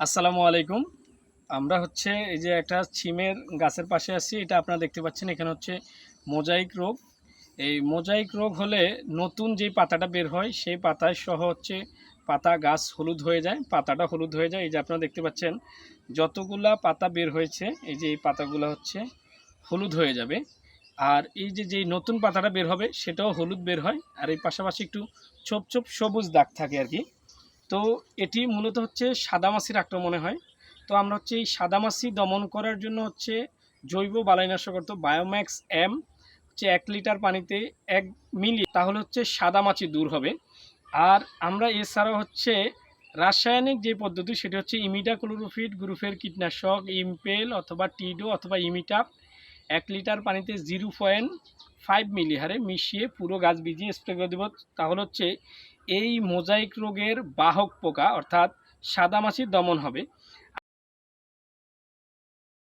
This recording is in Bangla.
আসসালামু আলাইকুম। আমরা হচ্ছে এই যে একটা ছিমের গাছের পাশে আছি, এটা আপনারা দেখতে পাচ্ছেন, এখানে হচ্ছে মোজাইক রোগ। এই মোজাইক রোগ হলে নতুন যে পাতাটা বের হয়, সেই পাতায় সহ হচ্ছে পাতা গাছ হলুদ হয়ে যায়, পাতাটা হলুদ হয়ে যায়। এই যে আপনারা দেখতে পাচ্ছেন, যতগুলা পাতা বের হয়েছে, এই যে এই পাতাগুলো হচ্ছে হলুদ হয়ে যাবে। আর এই যে যেই নতুন পাতাটা বের হবে, সেটাও হলুদ বের হয়। আর এই পাশাপাশি একটু ছোপ ছোপ সবুজ দাগ থাকে আর কি। তো এটি মূলত হচ্ছে সাদামাছির আক্রমণে হয়। তো আমরা হচ্ছে এই সাদামাছি দমন করার জন্য হচ্ছে জৈব বালাইনাশক অর্থ বায়োম্যাক্স এম হচ্ছে এক লিটার পানিতে এক মিলি তাহলে হচ্ছে সাদামাছি দূর হবে। আর আমরা এছাড়াও হচ্ছে রাসায়নিক যে পদ্ধতি সেটি হচ্ছে ইমিডাক্লোরোফিট গ্রুপের কীটনাশক, ইমপেল অথবা টিডো অথবা ইমিটাপ এক লিটার পানিতে জিরো পয়েন্ট ফাইভ মিলিহারে মিশিয়ে পুরো গাছ ভিজিয়ে স্প্রে করে দেব। তাহলে হচ্ছে এই মোজাইক রোগের বাহক পোকা, অর্থাৎ সাদামাছির দমন হবে।